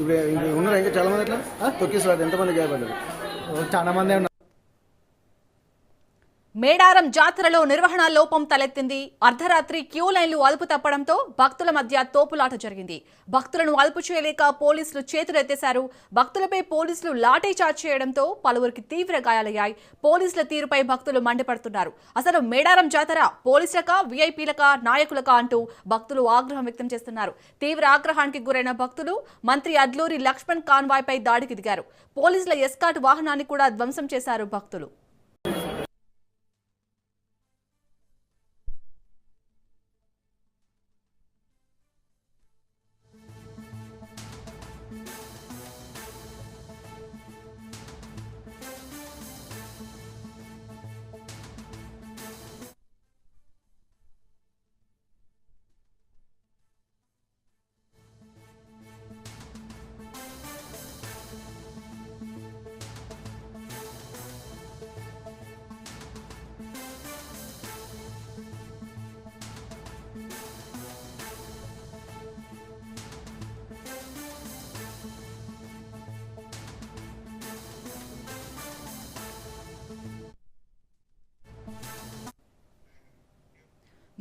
ఇప్పుడు ఉన్నారు ఇంకా చాలా మంది అట్లా? తొక్కిస్తారు ఎంతమంది గాయపడ్డారు చాలా మంది ఉన్నారు. మేడారం జాతరలో నిర్వహణ లోపం తలెత్తింది. అర్ధరాత్రి క్యూ లైన్లు అదుపు తప్పడంతో భక్తుల మధ్య తోపులాట జరిగింది. భక్తులను అదుపు చేయలేక పోలీసులు చేతులెత్తేశారు. భక్తులపై పోలీసులు లాఠీ చార్జ్ చేయడంతో పలువురికి తీవ్ర గాయాలయ్యాయి. పోలీసుల తీరుపై భక్తులు మండిపడుతున్నారు. అసలు మేడారం జాతర పోలీసులక వీఐపీలక నాయకులకా అంటూ భక్తులు ఆగ్రహం వ్యక్తం చేస్తున్నారు. తీవ్ర ఆగ్రహానికి గురైన భక్తులు మంత్రి అద్లూరి లక్ష్మణ్ కాన్వాయ్పై దాడికి దిగారు. పోలీసుల ఎస్కాట్ వాహనాన్ని కూడా ధ్వంసం చేశారు భక్తులు.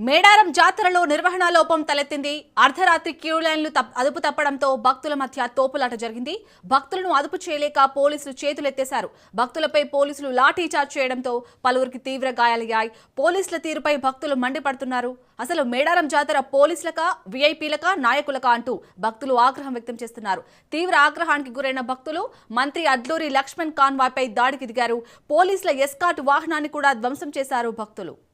మేడారం జాతరలో నిర్వహణ లోపం తలెత్తింది. అర్ధరాత్రి క్యూ లైన్లు తప్- అదుపు తప్పడంతో భక్తుల మధ్య తోపులాట జరిగింది. భక్తులను అదుపు చేయలేక పోలీసులు చేతులెత్తేశారు. భక్తులపై పోలీసులు లాఠీచార్జ్ చేయడంతో పలువురికి తీవ్ర గాయాలయ్యాయి. పోలీసుల తీరుపై భక్తులు మండిపడుతున్నారు. అసలు మేడారం జాతర పోలీసులకా వీఐపీలకా నాయకులకా అంటూ భక్తులు ఆగ్రహం వ్యక్తం చేస్తున్నారు. తీవ్ర ఆగ్రహానికి గురైన భక్తులు మంత్రి అడ్లూరి లక్ష్మణ్ కాన్వాయ్పై దాడికి దిగారు. పోలీసుల ఎస్కాట్ వాహనాన్ని కూడా ధ్వంసం చేశారు భక్తులు.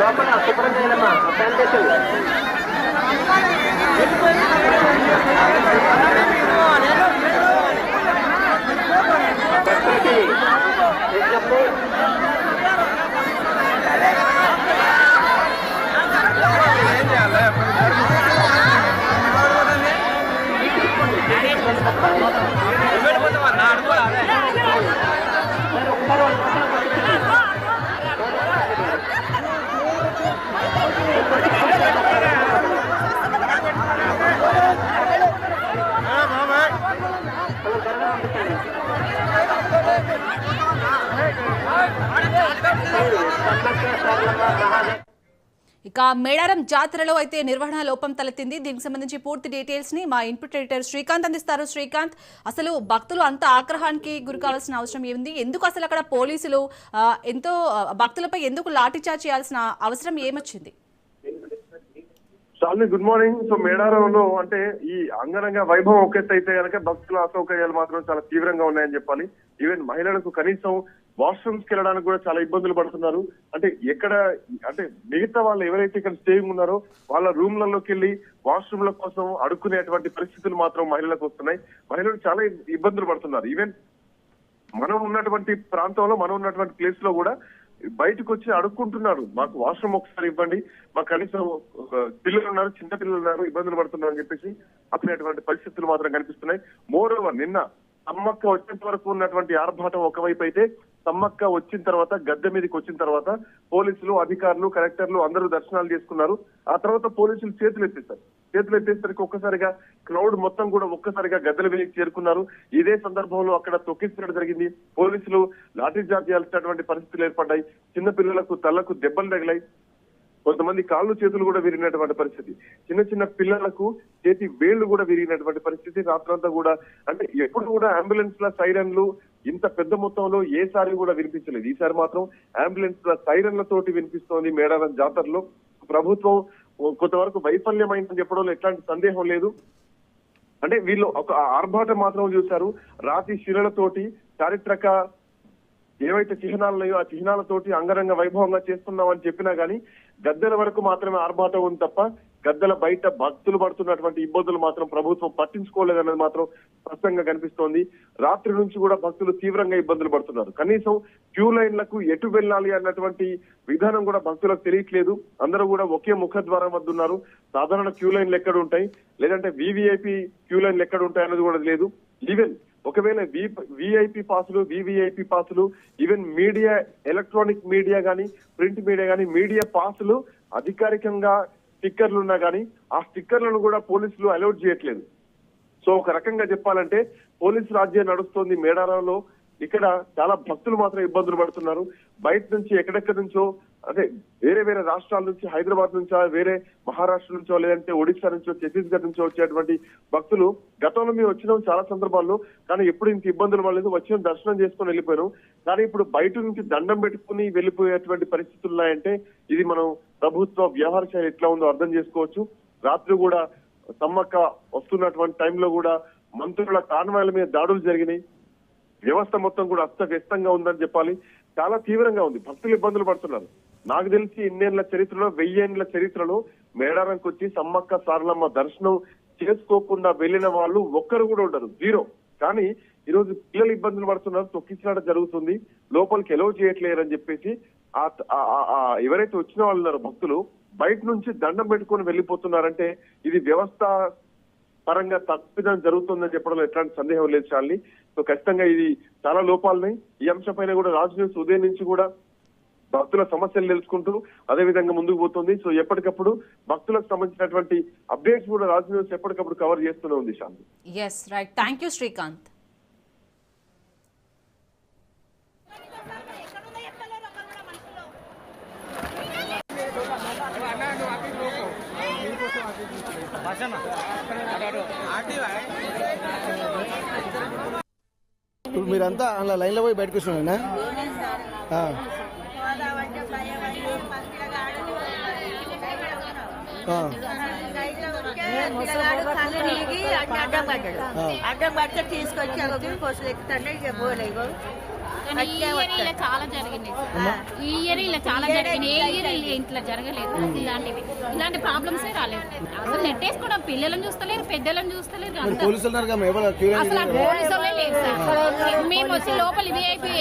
లోపల శుభ్రం చేయాలమ్మా ఇక మేడారం జాతరలో అయితే నిర్వహణ లోపం తలెత్తింది. దీనికి సంబంధించి పూర్తి డీటెయిల్స్ని మా ఇన్పుట్ ఎడిటర్ శ్రీకాంత్ అందిస్తారు. శ్రీకాంత్ అసలు భక్తులు అంత ఆగ్రహానికి గురి కావాల్సిన అవసరం ఏముంది? ఎందుకు అసలు అక్కడ పోలీసులు ఎంతో భక్తులపై ఎందుకు లాఠీచార్జ్ చేయాల్సిన అవసరం ఏమొచ్చింది? చాలు గుడ్ మార్నింగ్. సో మేడారంలో అంటే ఈ అంగరంగ వైభవం ఒక అయితే కనుక భక్తుల అసౌకర్యాలు మాత్రం చాలా తీవ్రంగా ఉన్నాయని చెప్పాలి. ఈవెన్ మహిళలకు కనీసం వాష్రూమ్స్కి వెళ్ళడానికి కూడా చాలా ఇబ్బందులు పడుతున్నారు. అంటే ఎక్కడ అంటే మిగతా వాళ్ళు ఎవరైతే ఇక్కడ స్టేయింగ్ ఉన్నారో వాళ్ళ రూమ్లలోకి వెళ్ళి వాష్రూమ్ల కోసం అడుక్కునేటువంటి పరిస్థితులు మాత్రం మహిళలకు వస్తున్నాయి. మహిళలు చాలా ఇబ్బందులు పడుతున్నారు. ఈవెన్ మనం ఉన్నటువంటి ప్రాంతంలో మనం ఉన్నటువంటి ప్లేస్లో కూడా బయటకు వచ్చి అడుక్కుంటున్నారు. మాకు వాష్రూమ్ ఒకసారి ఇవ్వండి. మాకు కనీసం పిల్లలు ఉన్నారు చిన్న పిల్లలు ఉన్నారు ఇబ్బందులు పడుతున్నారు అని చెప్పేసి అప్పుడేటువంటి పరిస్థితులు మాత్రం కనిపిస్తున్నాయి. మోర్ ఓవర్ నిన్న అమ్మక్క వచ్చేంత వరకు ఉన్నటువంటి ఆర్భాటం ఒకవైపు అయితే సమ్మక్క వచ్చిన తర్వాత గద్దె మీదకి వచ్చిన తర్వాత పోలీసులు అధికారులు కలెక్టర్లు అందరూ దర్శనాలు చేసుకున్నారు ఆ తర్వాత పోలీసులు చేతులు ఎత్తేస్తారు చేతులు ఎత్తేసరికి ఒక్కసారిగా క్రౌడ్ మొత్తం కూడా ఒక్కసారిగా గద్దెల మీదకి చేరుకున్నారు. ఇదే సందర్భంలో అక్కడ తొక్కించడం జరిగింది. పోలీసులు లాఠీ చార్జ్ చేయాల్సినటువంటి పరిస్థితులు ఏర్పడ్డాయి. చిన్న పిల్లలకు తలకు దెబ్బలు తగిలాయి. కొంతమంది కాళ్ళు చేతులు కూడా విరిగినటువంటి పరిస్థితి. చిన్న చిన్న పిల్లలకు చేతి వేళ్ళు కూడా విరిగినటువంటి పరిస్థితి. రాత్రంతా కూడా అంటే ఎప్పుడు కూడా అంబులెన్స్ ల సైరన్లు ఇంత పెద్ద మొత్తంలో ఏసారి కూడా వినిపించలేదు. ఈసారి మాత్రం అంబులెన్స్ ల సైరన్ల తోటి వినిపిస్తోంది మేడారం జాతరలో. ప్రభుత్వం కొంతవరకు వైఫల్యమైందని చెప్పడంలో ఎట్లాంటి సందేహం లేదు. అంటే వీళ్ళు ఒక ఆర్భాటం మాత్రం చూశారు. రాతి శిలలతోటి చారిత్రక ఏవైతే చిహ్నాలు ఉన్నాయో ఆ చిహ్నాలతోటి అంగరంగ వైభవంగా చేస్తున్నామని చెప్పినా గానీ గద్దెల వరకు మాత్రమే ఆర్భాటం ఉంది తప్ప గద్దల బయట భక్తులు పడుతున్నటువంటి ఇబ్బందులు మాత్రం ప్రభుత్వం పట్టించుకోలేదన్నది మాత్రం స్పష్టంగా కనిపిస్తోంది. రాత్రి నుంచి కూడా భక్తులు తీవ్రంగా ఇబ్బందులు పడుతున్నారు. కనీసం క్యూ లైన్లకు ఎటు వెళ్ళాలి అన్నటువంటి విధానం కూడా భక్తులకు తెలియట్లేదు. అందరూ కూడా ఒకే ముఖద్వారం వద్ద ఉన్నారు. సాధారణ క్యూ లైన్లు ఎక్కడ ఉంటాయి? లేదంటే వివిఐపి క్యూ లైన్లు ఎక్కడ ఉంటాయి అన్నది కూడా లేదు ఈవెన్ ఒకవేళ విఐపి పాసులు వివిఐపి పాసులు ఈవెన్ మీడియా ఎలక్ట్రానిక్ మీడియా కానీ ప్రింట్ మీడియా కానీ మీడియా పాసులు అధికారికంగా స్టిక్కర్లు ఉన్నా కానీ ఆ స్టిక్కర్లను కూడా పోలీసులు అలౌట్ చేయట్లేదు. సో ఒక రకంగా చెప్పాలంటే పోలీసు రాజ్యం నడుస్తోంది మేడారంలో. ఇక్కడ చాలా భక్తులు మాత్రం ఇబ్బందులు పడుతున్నారు. బయట నుంచి ఎక్కడెక్కడి నుంచో అదే వేరే వేరే రాష్ట్రాల నుంచి హైదరాబాద్ నుంచో వేరే మహారాష్ట్ర నుంచో లేదంటే ఒడిశా నుంచో ఛత్తీస్గఢ్ నుంచో వచ్చేటువంటి భక్తులు గతంలో మేము వచ్చినాం చాలా సందర్భాల్లో. కానీ ఎప్పుడు ఇంత ఇబ్బందులు పడలేదు. వచ్చిన దర్శనం చేసుకొని వెళ్ళిపోయాను కానీ ఇప్పుడు బయట నుంచి దండం పెట్టుకుని వెళ్ళిపోయేటువంటి పరిస్థితులు ఉన్నాయంటే ఇది మనం ప్రభుత్వ వ్యవహార శైలి ఎట్లా ఉందో అర్థం చేసుకోవచ్చు. రాత్రి కూడా సమ్మక్క వస్తున్నటువంటి టైంలో కూడా మంత్రుల కాన్వాయల మీద దాడులు జరిగినాయి. వ్యవస్థ మొత్తం కూడా అస్తవ్యస్తంగా ఉందని చెప్పాలి. చాలా తీవ్రంగా ఉంది. భక్తులు ఇబ్బందులు పడుతున్నారు. నాకు తెలిసి ఇన్నేళ్ళ చరిత్రలో వెయ్యేండ్ల చరిత్రలో మేడారంకి వచ్చి సమ్మక్క సారలమ్మ దర్శనం చేసుకోకుండా వెళ్ళిన వాళ్ళు ఒక్కరు కూడా ఉండరు. జీరో. కానీ ఈరోజు పిల్లలు ఇబ్బందులు పడుతున్నారు. తొక్కిసలాట జరుగుతుంది. లోపలికి ఎలవ్ చేయట్లేరని చెప్పేసి ఎవరైతే వచ్చిన వాళ్ళు ఉన్నారో భక్తులు బయట నుంచి దండం పెట్టుకొని వెళ్ళిపోతున్నారంటే ఇది వ్యవస్థ పరంగా తప్పిదం జరుగుతుందని చెప్పడంలో ఎట్లాంటి సందేహం లేదు చాలి సో ఖచ్చితంగా ఇది చాలా లోపాలున్నాయి. ఈ అంశం పైన కూడా రాజు న్యూస్ ఉదయం నుంచి కూడా భక్తుల సమస్యలు తెలుసుకుంటూ అదే విధంగా ముందుకు పోతుంది. సో ఎప్పటికప్పుడు భక్తులకు సంబంధించినటువంటి అప్డేట్స్ కూడా రాజు న్యూస్ ఎప్పటికప్పుడు కవర్ చేస్తూనే ఉంది Shanti yes right thank you Srikanth ఇప్పుడు మీరంతా అలా లైన్లో పోయి బయటకు వచ్చినా అడ్డం పడ్డాడు. అడ్డం పడితే తీసుకొచ్చి కోసలు ఎక్కుతాండే ఇక పోలేవు కానీ ఈ ఇయర్ ఇలా చాలా జరిగినాయి ఈ ఇయర్ ఇలా చాలా జరిగినాయి ఏ ఇయర్ ఇలా ఇంట్లో జరగలేదు. ఇలాంటివి. ఇలాంటి ప్రాబ్లమ్స్ రాలేదు. అసలు నెట్టేసుకోవడం పిల్లలను చూస్తలేరు పెద్దలను చూస్తలేరు పోలీసులు అసలు లేరు సార్. మేము వచ్చి లోపల విఐపి